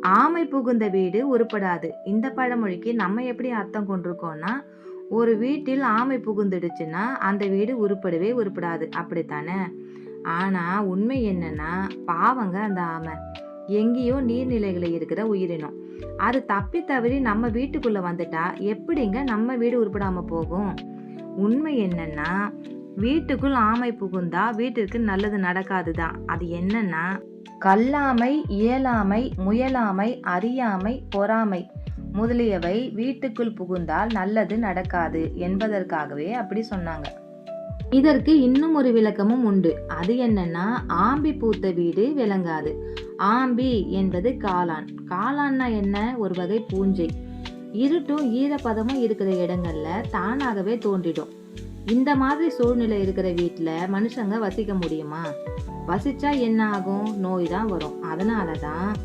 ஆமை புகுந்த வீடு உருப்படாது. இந்த பழமொழிக்கு நம்ம எப்படி அர்த்தம் கொண்டிருக்கோம்னா ஒரு வீட்டில் ஆமை புகுந்துடுச்சுன்னா அந்த வீடு உருப்படவே உருப்படாது. அப்படித்தானே? ஆனா உண்மை என்னன்னா பாவங்க அந்த ஆமை. எங்கேயோ நீர்நிலைகளில் இருக்கிற உயிரினம். அது தப்பி தவறி நம்ம வீட்டுக்குள்ள வந்துட்டா எப்படிங்க நம்ம வீடு உருப்படாம போகும்? உண்மை என்னன்னா வீட்டுக்குள் ஆமை புகுந்தா வீட்டிற்கு நல்லது நடக்காது தான் அது என்னன்னா கல்லாமை இயலாமை முயலாமை அறியாமை பொறாமை முதலியவை வீட்டுக்குள் புகுந்தால் நல்லது நடக்காது என்பதற்காகவே அப்படி சொன்னாங்க. இதற்கு இன்னும் ஒரு விளக்கமும் உண்டு. அது என்னன்னா ஆம்பி பூத்த வீடு விளங்காது. ஆம்பி என்பது காளான். காளான்னா என்ன? ஒரு வகை பூஞ்சை. இருட்டும் ஈரப்பதமும் இருக்கிற இடங்கள்ல தானாகவே தோன்றிடும். இந்த மாதிரி சூழ்நிலை இருக்கிற வீட்டில் மனுஷங்க வசிக்க முடியுமா? வசிச்சா என்ன ஆகும்? நோய் தான் வரும். அதனால தான்